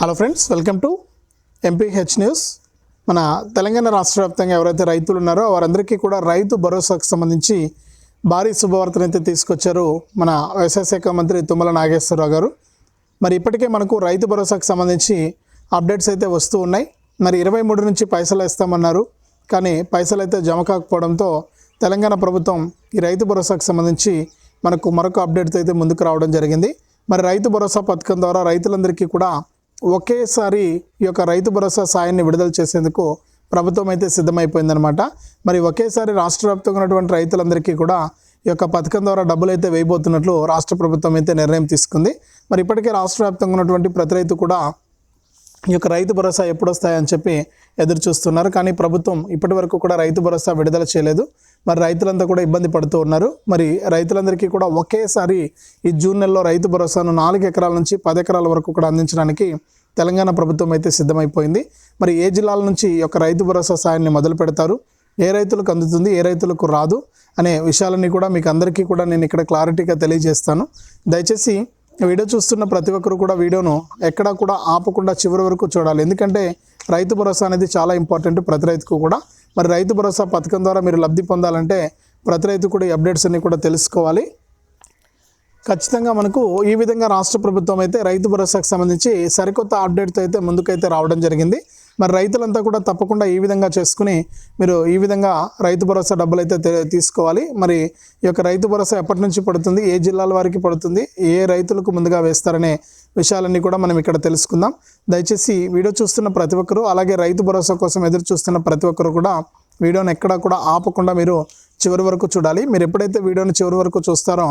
Hello friends welcome to MPH news మన తెలంగాణ రాష్ట్ర వ్యాప్తంగా ఎవరైతే రైతులు ఉన్నారో వారందరికీ కూడా రైతు భరోసాకు సంబంధించి భారీ శుభవార్తను అయితే తీసుకొచ్చారు మన వ్యవసాయ శాఖ మంత్రి తుమ్మల నాగేశ్వరరావు గారు. మరి ఇప్పటికే మనకు రైతు భరోసాకు సంబంధించి అప్డేట్స్ అయితే వస్తూ ఉన్నాయి. మరి ఇరవై మూడు నుంచి పైసలు ఇస్తామన్నారు కానీ పైసలు అయితే జమ కాకపోవడంతో తెలంగాణ ప్రభుత్వం ఈ రైతు భరోసాకు సంబంధించి మనకు మరొక అప్డేట్తో అయితే ముందుకు రావడం జరిగింది. మరి రైతు భరోసా పథకం ద్వారా రైతులందరికీ కూడా ఒకేసారి ఈ యొక్క రైతు భరోసా సాయాన్ని విడుదల చేసేందుకు ప్రభుత్వం అయితే సిద్ధమైపోయిందనమాట మరి ఒకేసారి రాష్ట్ర వ్యాప్తంగా ఉన్నటువంటి రైతులందరికీ కూడా ఈ యొక్క పథకం ద్వారా డబ్బులు అయితే వేయబోతున్నట్లు రాష్ట్ర ప్రభుత్వం అయితే నిర్ణయం తీసుకుంది. మరి ఇప్పటికే రాష్ట్ర వ్యాప్తంగా ఉన్నటువంటి ప్రతి రైతు కూడా ఈ యొక్క రైతు భరోసా ఎప్పుడు వస్తాయని చెప్పి ఎదురు చూస్తున్నారు. కానీ ప్రభుత్వం ఇప్పటి వరకు కూడా రైతు భరోసా విడుదల చేయలేదు. మరి రైతులంతా కూడా ఇబ్బంది పడుతూ ఉన్నారు. మరి రైతులందరికీ కూడా ఒకేసారి ఈ జూన్ నెలలో రైతు భరోసాను నాలుగు ఎకరాల నుంచి పది ఎకరాల వరకు కూడా అందించడానికి తెలంగాణ ప్రభుత్వం అయితే సిద్ధమైపోయింది. మరి ఏ జిల్లాల నుంచి ఈ యొక్క రైతు భరోసా సాయాన్ని మొదలు పెడతారు? ఏ రైతులకు అందుతుంది ఏ రైతులకు రాదు అనే విషయాలన్నీ కూడా మీకు అందరికీ కూడా నేను ఇక్కడ క్లారిటీగా తెలియజేస్తాను. దయచేసి వీడియో చూస్తున్న ప్రతి ఒక్కరు కూడా వీడియోను ఎక్కడా కూడా ఆపకుండా చివరి వరకు చూడాలి. ఎందుకంటే రైతు భరోసా అనేది చాలా ఇంపార్టెంట్ ప్రతి రైతుకు కూడా. మరి రైతు భరోసా పథకం ద్వారా మీరు లబ్ధి పొందాలంటే ప్రతి రైతు కూడా అప్డేట్స్ అన్ని కూడా తెలుసుకోవాలి. ఖచ్చితంగా మనకు ఈ విధంగా రాష్ట్ర ప్రభుత్వం అయితే రైతు భరోసాకు సంబంధించి సరికొత్త అప్డేట్తో అయితే ముందుకైతే రావడం జరిగింది. మరి రైతులంతా కూడా తప్పకుండా ఈ విధంగా చేసుకుని మీరు ఈ విధంగా రైతు భరోసా డబ్బులు అయితే తీసుకోవాలి. మరి ఈ యొక్క రైతు భరోసా ఎప్పటి నుంచి పడుతుంది? ఏ జిల్లాల వారికి పడుతుంది? ఏ రైతులకు ముందుగా వేస్తారనే విషయాలన్నీ కూడా మనం ఇక్కడ తెలుసుకుందాం. దయచేసి వీడియో చూస్తున్న ప్రతి ఒక్కరూ అలాగే రైతు భరోసా కోసం ఎదురు చూస్తున్న ప్రతి ఒక్కరు కూడా వీడియోని ఎక్కడా కూడా ఆపకుండా మీరు చివరి వరకు చూడాలి. మీరు ఎప్పుడైతే వీడియోని చివరి వరకు చూస్తారో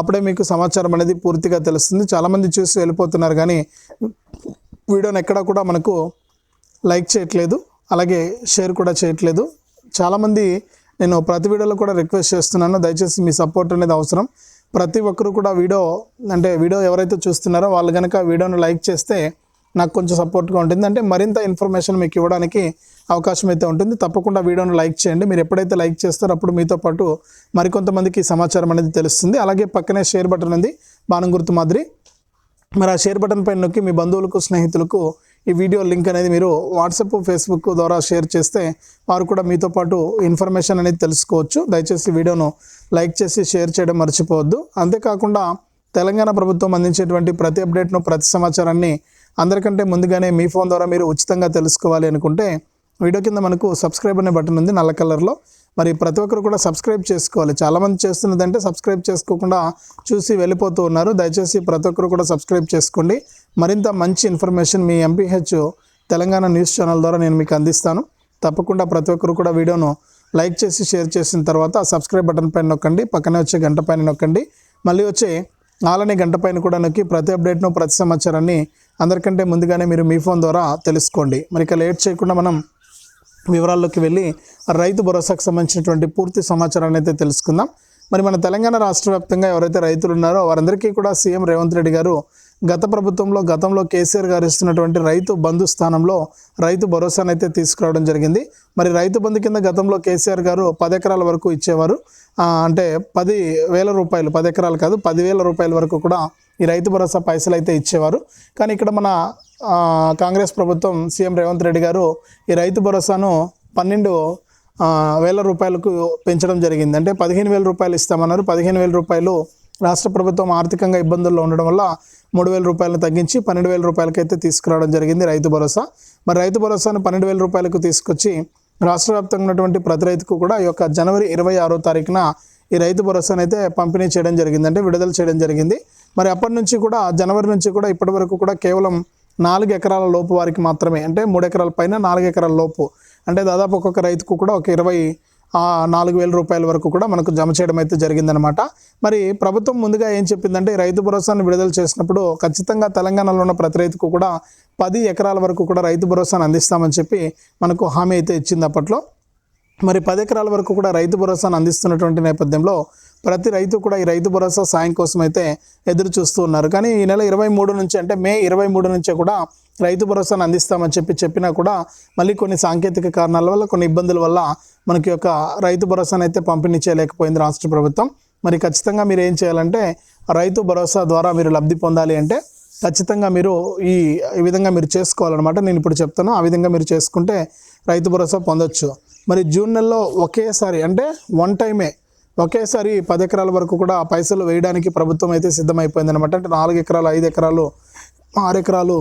అప్పుడే మీకు సమాచారం అనేది పూర్తిగా తెలుస్తుంది. చాలామంది చూసి వెళ్ళిపోతున్నారు కానీ వీడియోని ఎక్కడా కూడా మనకు లైక్ చేయట్లేదు. అలాగే షేర్ కూడా చేయట్లేదు. చాలామంది నేను ప్రతి వీడియోలో కూడా రిక్వెస్ట్ చేస్తున్నాను. దయచేసి మీ సపోర్ట్ అనేది అవసరం. ప్రతి ఒక్కరు కూడా వీడియో అంటే వీడియో ఎవరైతే చూస్తున్నారో వాళ్ళు కనుక వీడియోను లైక్ చేస్తే నాకు కొంచెం సపోర్ట్గా ఉంటుంది. అంటే మరింత ఇన్ఫర్మేషన్ మీకు ఇవ్వడానికి అవకాశం అయితే ఉంటుంది. తప్పకుండా వీడియోను లైక్ చేయండి. మీరు ఎప్పుడైతే లైక్ చేస్తారో అప్పుడు మీతో పాటు మరికొంతమందికి సమాచారం అనేది తెలుస్తుంది. అలాగే పక్కనే షేర్ బటన్ ఉంది. బాణం గుర్తు మాదిరి. మరి ఆ షేర్ బటన్ పైన నొక్కి మీ బంధువులకు స్నేహితులకు ఈ వీడియో లింక్ అనేది మీరు వాట్సాప్ ఫేస్బుక్ ద్వారా షేర్ చేస్తే వారు కూడా మీతో పాటు ఇన్ఫర్మేషన్ అనేది తెలుసుకోవచ్చు. దయచేసి వీడియోను లైక్ చేసి షేర్ చేయడం మర్చిపోవద్దు. అంతేకాకుండా తెలంగాణ ప్రభుత్వం అందించేటువంటి ప్రతి అప్డేట్ను ప్రతి సమాచారాన్ని అందరికంటే ముందుగానే మీ ఫోన్ ద్వారా మీరు ఉచితంగా తెలుసుకోవాలి అనుకుంటే వీడియో కింద మనకు సబ్స్క్రైబ్ అనే బటన్ ఉంది నల్ల కలర్లో. మరి ప్రతి ఒక్కరు కూడా సబ్స్క్రైబ్ చేసుకోవాలి. చాలామంది చేస్తున్నదంటే సబ్స్క్రైబ్ చేసుకోకుండా చూసి వెళ్ళిపోతూ ఉన్నారు. దయచేసి ప్రతి ఒక్కరు కూడా సబ్స్క్రైబ్ చేసుకోండి. మరింత మంచి ఇన్ఫర్మేషన్ మీ ఎంపీహెచ్ తెలంగాణ న్యూస్ ఛానల్ ద్వారా నేను మీకు అందిస్తాను. తప్పకుండా ప్రతి ఒక్కరు కూడా వీడియోను లైక్ చేసి షేర్ చేసిన తర్వాత సబ్స్క్రైబ్ బటన్ పైన నొక్కండి. పక్కనే వచ్చే గంట పైన నొక్కండి. మళ్ళీ వచ్చే ఆలని గంట పైన కూడా నొక్కి ప్రతి అప్డేట్ను ప్రతి సమాచారాన్ని అందరికంటే ముందుగానే మీరు మీ ఫోన్ ద్వారా తెలుసుకోండి. మరి ఇక లేట్ చేయకుండా మనం వివరాల్లోకి వెళ్ళి రైతు భరోసాకు సంబంధించినటువంటి పూర్తి సమాచారాన్ని అయితే తెలుసుకుందాం. మరి మన తెలంగాణ రాష్ట్ర వ్యాప్తంగా ఎవరైతే రైతులు ఉన్నారో వారందరికీ కూడా సీఎం రేవంత్ రెడ్డి గారు గత ప్రభుత్వంలో గతంలో కేసీఆర్ గారు ఇస్తున్నటువంటి రైతు బంధు స్థానంలో రైతు భరోసాను అయితే తీసుకురావడం జరిగింది. మరి రైతు బంధు కింద గతంలో కేసీఆర్ గారు పది ఎకరాల వరకు ఇచ్చేవారు. అంటే పది వేల రూపాయలు పది ఎకరాలు కాదు పదివేల రూపాయల వరకు కూడా ఈ రైతు భరోసా పైసలు అయితే ఇచ్చేవారు. కానీ ఇక్కడ మన కాంగ్రెస్ ప్రభుత్వం సీఎం రేవంత్ రెడ్డి గారు ఈ రైతు భరోసాను పన్నెండు వేల రూపాయలకు పెంచడం జరిగింది. అంటే పదిహేను వేల రూపాయలు ఇస్తామన్నారు. పదిహేను వేల రూపాయలు రాష్ట్ర ప్రభుత్వం ఆర్థికంగా ఇబ్బందుల్లో ఉండడం వల్ల మూడు వేల రూపాయలను తగ్గించి పన్నెండు వేల రూపాయలకైతే తీసుకురావడం జరిగింది రైతు భరోసా. మరి రైతు భరోసాను పన్నెండు వేల రూపాయలకు తీసుకొచ్చి రాష్ట్ర వ్యాప్తంగా ఉన్నటువంటి ప్రతి రైతుకు కూడా ఈ యొక్క జనవరి ఇరవై ఆరో తారీఖున ఈ రైతు భరోసాను అయితే పంపిణీ చేయడం జరిగింది. అంటే విడుదల చేయడం జరిగింది. మరి అప్పటి నుంచి కూడా జనవరి నుంచి కూడా ఇప్పటి వరకు కూడా కేవలం నాలుగు ఎకరాల లోపు వారికి మాత్రమే అంటే మూడు ఎకరాల పైన నాలుగు ఎకరాల లోపు. అంటే దాదాపు ఒక్కొక్క రైతుకు కూడా ఒక ఇరవై నాలుగు వేల రూపాయల వరకు కూడా మనకు జమ చేయడం అయితే జరిగిందనమాట మరి ప్రభుత్వం ముందుగా ఏం చెప్పిందంటే రైతు భరోసాను విడుదల చేసినప్పుడు ఖచ్చితంగా తెలంగాణలో ఉన్న ప్రతి రైతుకు కూడా పది ఎకరాల వరకు కూడా రైతు భరోసాను అందిస్తామని చెప్పి మనకు హామీ అయితే ఇచ్చింది అప్పట్లో. మరి పది ఎకరాల వరకు కూడా రైతు భరోసాను అందిస్తున్నటువంటి నేపథ్యంలో ప్రతి రైతు కూడా ఈ రైతు భరోసా సాయం కోసం అయితే ఎదురు చూస్తూ ఉన్నారు. కానీ ఈ నెల ఇరవై మూడు నుంచి అంటే మే ఇరవై మూడు నుంచే కూడా రైతు భరోసాను అందిస్తామని చెప్పి చెప్పినా కూడా మళ్ళీ కొన్ని సాంకేతిక కారణాల వల్ల కొన్ని ఇబ్బందుల వల్ల మనకి యొక్క రైతు భరోసాను అయితే పంపిణీ చేయలేకపోయింది రాష్ట్ర ప్రభుత్వం. మరి ఖచ్చితంగా మీరు ఏం చేయాలంటే రైతు భరోసా ద్వారా మీరు లబ్ధి పొందాలి అంటే ఖచ్చితంగా మీరు ఈ ఈ విధంగా మీరు చేసుకోవాలన్నమాట. నేను ఇప్పుడు చెప్తాను ఆ విధంగా మీరు చేసుకుంటే రైతు భరోసా పొందొచ్చు. మరి జూన్ నెలలో ఒకేసారి అంటే వన్ టైమే ఒకేసారి పది ఎకరాల వరకు కూడా పైసలు వేయడానికి ప్రభుత్వం అయితే సిద్ధమైపోయింది అనమాట అంటే నాలుగు ఎకరాలు ఐదు ఎకరాలు ఆరు ఎకరాలు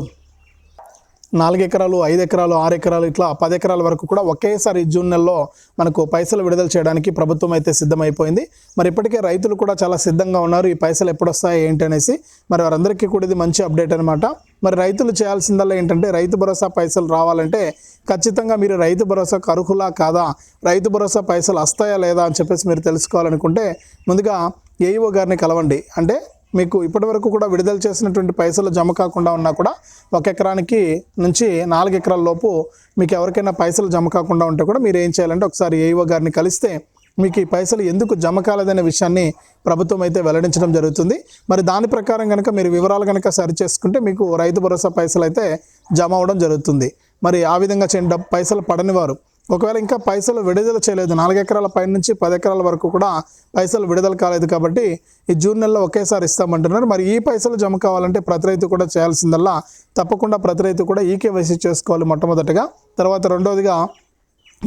నాలుగు ఎకరాలు ఐదు ఎకరాలు ఆరు ఎకరాలు ఇట్లా పది ఎకరాల వరకు కూడా ఒకేసారి జూన్ నెలలో మనకు పైసలు విడుదల చేయడానికి ప్రభుత్వం అయితే సిద్ధమైపోయింది. మరి ఇప్పటికే రైతులు కూడా చాలా సిద్ధంగా ఉన్నారు ఈ పైసలు ఎప్పుడు వస్తాయి ఏంటి అనేసి. మరి వారందరికీ కూడా ఇది మంచి అప్డేట్ అనమాట మరి రైతులు చేయాల్సిందల్లా ఏంటంటే రైతు భరోసా పైసలు రావాలంటే ఖచ్చితంగా మీరు రైతు భరోసాకు అర్హులా కాదా? రైతు భరోసా పైసలు వస్తాయా లేదా అని చెప్పేసి మీరు తెలుసుకోవాలనుకుంటే ముందుగా ఏఈఓ గారిని కలవండి. అంటే మీకు ఇప్పటివరకు కూడా విడుదల చేసినటువంటి పైసలు జమ కాకుండా ఉన్నా కూడా ఒక ఎకరానికి నుంచి నాలుగు ఎకరాల లోపు మీకు ఎవరికైనా పైసలు జమ కాకుండా ఉంటే కూడా మీరు ఏం చేయాలంటే ఒకసారి ఏఈఓ గారిని కలిస్తే మీకు ఈ పైసలు ఎందుకు జమ కాలేదనే విషయాన్ని ప్రభుత్వం అయితే వెల్లడించడం జరుగుతుంది. మరి దాని ప్రకారం కనుక మీరు వివరాలు కనుక సరి చేసుకుంటే మీకు రైతు భరోసా పైసలు అయితే జమ అవ్వడం జరుగుతుంది. మరి ఆ విధంగా చేయండి. పైసలు పడని వారు. ఒకవేళ ఇంకా పైసలు విడుదల చేయలేదు. నాలుగు ఎకరాల పై నుంచి పది ఎకరాల వరకు కూడా పైసలు విడుదల కాలేదు కాబట్టి ఈ జూన్ నెలలో ఒకేసారి ఇస్తామంటున్నారు. మరి ఈ పైసలు జమ కావాలంటే ప్రతి రైతు కూడా చేయాల్సిందల్లా తప్పకుండా ప్రతి రైతు కూడా ఈకేవైసీ చేసుకోవాలి మొట్టమొదటిగా. తర్వాత రెండవదిగా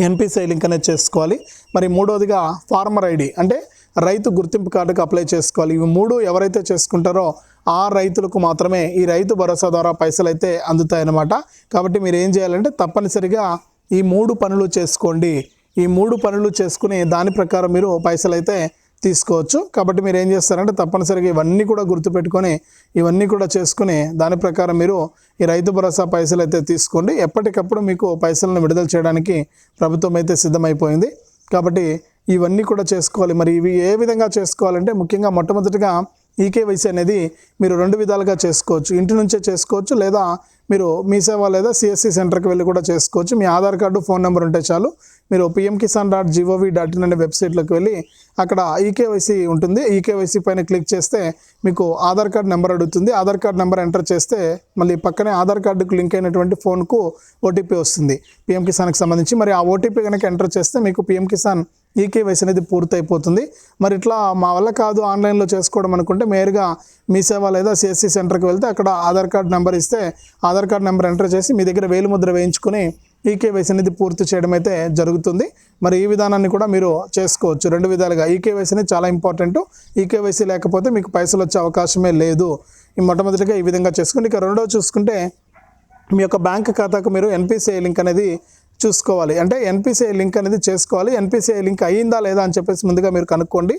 ఎన్పిసిఐ లింక్ అనేది చేసుకోవాలి. మరి మూడవదిగా ఫార్మర్ ఐడి అంటే రైతు గుర్తింపు కార్డుకు అప్లై చేసుకోవాలి. ఇవి మూడు ఎవరైతే చేసుకుంటారో ఆ రైతులకు మాత్రమే ఈ రైతు భరోసా ద్వారా పైసలు అయితే అందుతాయన్నమాట. కాబట్టి మీరు ఏం చేయాలంటే తప్పనిసరిగా ఈ మూడు పనులు చేసుకోండి. ఈ మూడు పనులు చేసుకుని దాని ప్రకారం మీరు పైసలు అయితే తీసుకోవచ్చు. కాబట్టి మీరు ఏం చేస్తారంటే తప్పనిసరిగా ఇవన్నీ కూడా గుర్తుపెట్టుకొని ఇవన్నీ కూడా చేసుకుని దాని ప్రకారం మీరు ఈ రైతు భరోసా పైసలు అయితే తీసుకోండి. ఎప్పటికప్పుడు మీకు పైసలను విడుదల చేయడానికి ప్రభుత్వం అయితే సిద్ధమైపోయింది. కాబట్టి ఇవన్నీ కూడా చేసుకోవాలి. మరి ఇవి ఏ విధంగా చేసుకోవాలంటే ముఖ్యంగా మొట్టమొదటిగా ఈకేవైసీ అనేది మీరు రెండు విధాలుగా చేసుకోవచ్చు. ఇంటి నుంచే చేసుకోవచ్చు లేదా మీరు మీ సేవ లేదా సిఎస్సి సెంటర్కి వెళ్ళి కూడా చేసుకోవచ్చు. మీ ఆధార్ కార్డు ఫోన్ నెంబర్ ఉంటే చాలు. మీరు PM Kisan dot GOV dot in అనే వెబ్సైట్లోకి వెళ్ళి అక్కడ ఈకేవైసీ ఉంటుంది. ఈకేవైసీ పైన క్లిక్ చేస్తే మీకు ఆధార్ కార్డ్ నెంబర్ అడుగుతుంది. ఆధార్ కార్డ్ నెంబర్ ఎంటర్ చేస్తే మళ్ళీ పక్కనే ఆధార్ కార్డుకు లింక్ అయినటువంటి ఫోన్కు ఓటీపీ వస్తుంది. పిఎం కిసాన్కి సంబంధించి. మరి ఆ ఓటీపీ కనుక ఎంటర్ చేస్తే మీకు పిఎం కిసాన్ ఈకేవైసీ అనేది పూర్తయిపోతుంది. మరి ఇట్లా మా వల్ల కాదు ఆన్లైన్లో చేసుకోవడం అనుకుంటే నేరుగా మీ సేవ లేదా సిఎస్సి సెంటర్కి వెళ్తే అక్కడ ఆధార్ కార్డ్ నెంబర్ ఇస్తే ఆధార్ కార్డ్ నెంబర్ ఎంటర్ చేసి మీ దగ్గర వేలు ముద్ర వేయించుకుని ఈకేవైసీ అనేది పూర్తి చేయడం అయితే జరుగుతుంది. మరి ఈ విధానాన్ని కూడా మీరు చేసుకోవచ్చు. రెండు విధాలుగా ఈకేవైసీ అనేది చాలా ఇంపార్టెంట్. ఈకేవైసీ లేకపోతే మీకు పైసలు వచ్చే అవకాశమే లేదు. ఈ మొట్టమొదటిగా ఈ విధంగా చేసుకోండి ఇక రెండో చూసుకుంటే మీ యొక్క బ్యాంక్ ఖాతాకు మీరు ఎన్పిసిఐ లింక్ అనేది చూసుకోవాలి. అంటే ఎన్పిసిఐ లింక్ అనేది చేసుకోవాలి. ఎన్పిసిఐ లింక్ అయ్యిందా లేదా అని చెప్పేసి ముందుగా మీరు కనుక్కోండి.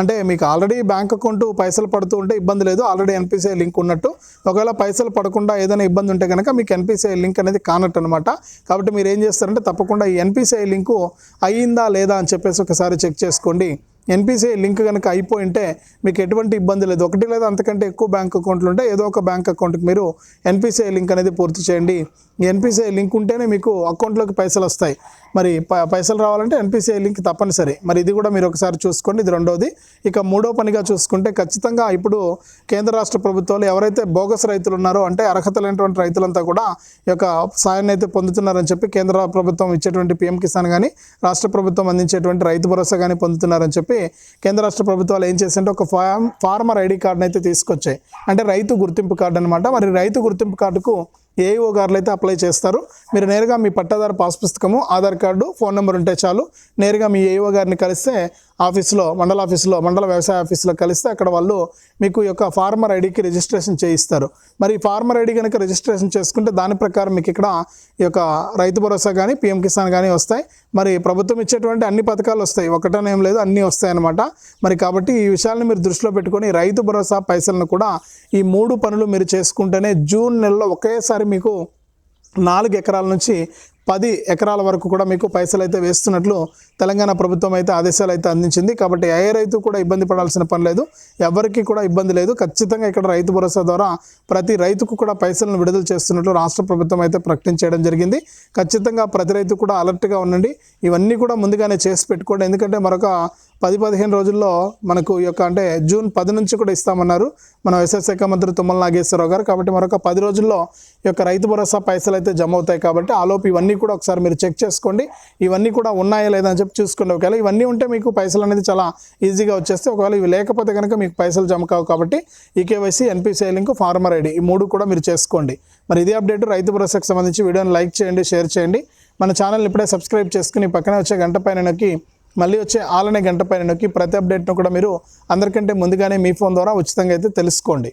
అంటే మీకు ఆల్రెడీ బ్యాంక్ అకౌంట్ పైసలు పడుతూ ఉంటే ఇబ్బంది లేదు. ఆల్రెడీ ఎన్పిసిఐ లింక్ ఉన్నట్టు. ఒకవేళ పైసలు పడకుండా ఏదైనా ఇబ్బంది ఉంటే కనుక మీకు ఎన్పిసిఐ లింక్ అనేది కానట్టు అనమాట కాబట్టి మీరు ఏం చేస్తారంటే తప్పకుండా ఈ ఎన్పిసిఐ లింకు అయ్యిందా లేదా అని చెప్పేసి ఒకసారి చెక్ చేసుకోండి. ఎన్పిసిఐ లింక్ కనుక అయిపోయింటే మీకు ఎటువంటి ఇబ్బంది లేదు. ఒకటి లేదా అంతకంటే ఎక్కువ బ్యాంక్ అకౌంట్లు ఉంటే ఏదో ఒక బ్యాంక్ అకౌంట్కి మీరు ఎన్పిసిఐ లింక్ అనేది పూర్తి చేయండి. ఎన్పిసిఐ లింక్ ఉంటేనే మీకు అకౌంట్లోకి పైసలు వస్తాయి. మరి పైసలు రావాలంటే ఎన్పిసిఐ లింక్ తప్పనిసరి. మరి ఇది కూడా మీరు ఒకసారి చూసుకోండి. ఇది రెండోది. ఇక మూడో పనిగా చూసుకుంటే ఖచ్చితంగా ఇప్పుడు కేంద్ర రాష్ట్ర ప్రభుత్వాలు ఎవరైతే బోగస్ రైతులు ఉన్నారో అంటే అర్హత లేనటువంటి రైతులంతా కూడా ఈ యొక్క సాయాన్ని అయితే పొందుతున్నారని చెప్పి కేంద్ర ప్రభుత్వం ఇచ్చేటువంటి పిఎం కిసాన్ కానీ రాష్ట్ర ప్రభుత్వం అందించేటువంటి రైతు భరోసా కానీ పొందుతున్నారని చెప్పి కేంద్ర రాష్ట్ర ప్రభుత్వాలు ఏం చేశాయంటే ఒక ఫార్మ్ ఫార్మర్ ఐడి కార్డును అయితే తీసుకొచ్చాయి. అంటే రైతు గుర్తింపు కార్డు అనమాట మరి రైతు గుర్తింపు కార్డుకు ఏఈఓ గారులు అయితే అప్లై చేస్తారు. మీరు నేరుగా మీ పట్టాదారు పాస్ పుస్తకము ఆధార్ కార్డు ఫోన్ నెంబర్ ఉంటే చాలు. నేరుగా మీ ఏఈఓ గారిని కలిస్తే ఆఫీస్లో మండల ఆఫీస్లో మండల వ్యవసాయ ఆఫీస్లో కలిస్తే అక్కడ వాళ్ళు మీకు యొక్క ఫార్మర్ ఐడికి రిజిస్ట్రేషన్ చేయిస్తారు. మరి ఫార్మర్ ఐడి కనుక రిజిస్ట్రేషన్ చేసుకుంటే దాని ప్రకారం మీకు ఇక్కడ ఈ యొక్క రైతు భరోసా కానీ పిఎం కిసాన్ కానీ వస్తాయి. మరి ప్రభుత్వం ఇచ్చేటువంటి అన్ని పథకాలు వస్తాయి. ఒకటనే ఏం లేదు అన్నీ వస్తాయి అన్నమాట. మరి కాబట్టి ఈ విషయాలను మీరు దృష్టిలో పెట్టుకొని రైతు భరోసా పైసలను కూడా ఈ మూడు పనులు మీరు చేసుకుంటేనే జూన్ నెలలో ఒకేసారి మీకు నాలుగు ఎకరాల నుంచి పది ఎకరాల వరకు కూడా మీకు పైసలు అయితే వేస్తున్నట్లు తెలంగాణ ప్రభుత్వం అయితే ఆదేశాలు అయితే అందించింది. కాబట్టి ఏ రైతు కూడా ఇబ్బంది పడాల్సిన పని లేదు. ఎవరికి కూడా ఇబ్బంది లేదు. ఖచ్చితంగా ఇక్కడ రైతు భరోసా ద్వారా ప్రతి రైతుకు కూడా పైసలను విడుదల చేస్తున్నట్లు రాష్ట్ర ప్రభుత్వం అయితే ప్రకటించడం జరిగింది. ఖచ్చితంగా ప్రతి రైతు కూడా అలర్ట్గా ఉండండి. ఇవన్నీ కూడా ముందుగానే చేసి పెట్టుకోండి. ఎందుకంటే మరొక పది పదిహేను రోజుల్లో మనకు ఈ యొక్క అంటే జూన్ పది నుంచి కూడా ఇస్తామన్నారు. మన వ్యవసాయ శాఖ మంత్రి తుమ్మల నాగేశ్వరరావు గారు. కాబట్టి మరొక పది రోజుల్లో ఈ యొక్క రైతు భరోసా పైసలు అయితే జమ అవుతాయి. కాబట్టి ఆలోపు ఇవన్నీ కూడా ఒకసారి మీరు చెక్ చేసుకోండి. ఇవన్నీ కూడా ఉన్నాయా లేదా అని చెప్పి చూసుకోండి ఒకవేళ ఇవన్నీ ఉంటే మీకు పైసలు అనేది చాలా ఈజీగా వచ్చేస్తే ఒకవేళ ఇవి లేకపోతే కనుక మీకు పైసలు జమ కావు కాబట్టి eKYC NPCI link farmer ID ఈ మూడు కూడా మీరు చేసుకోండి. మరి ఇదే అప్డేట్ రైతు భరోసాకు సంబంధించి వీడియోని లైక్ చేయండి షేర్ చేయండి. మన ఛానల్ని ఇప్పుడే సబ్స్క్రైబ్ చేసుకుని పక్కనే వచ్చే గంట పైన నొక్కి మళ్ళీ వచ్చే ఆలనే గంట పైన నొక్కి ప్రతి అప్డేట్ను కూడా మీరు అందరికంటే ముందుగానే మీ ఫోన్ ద్వారా ఉచితంగా అయితే తెలుసుకోండి.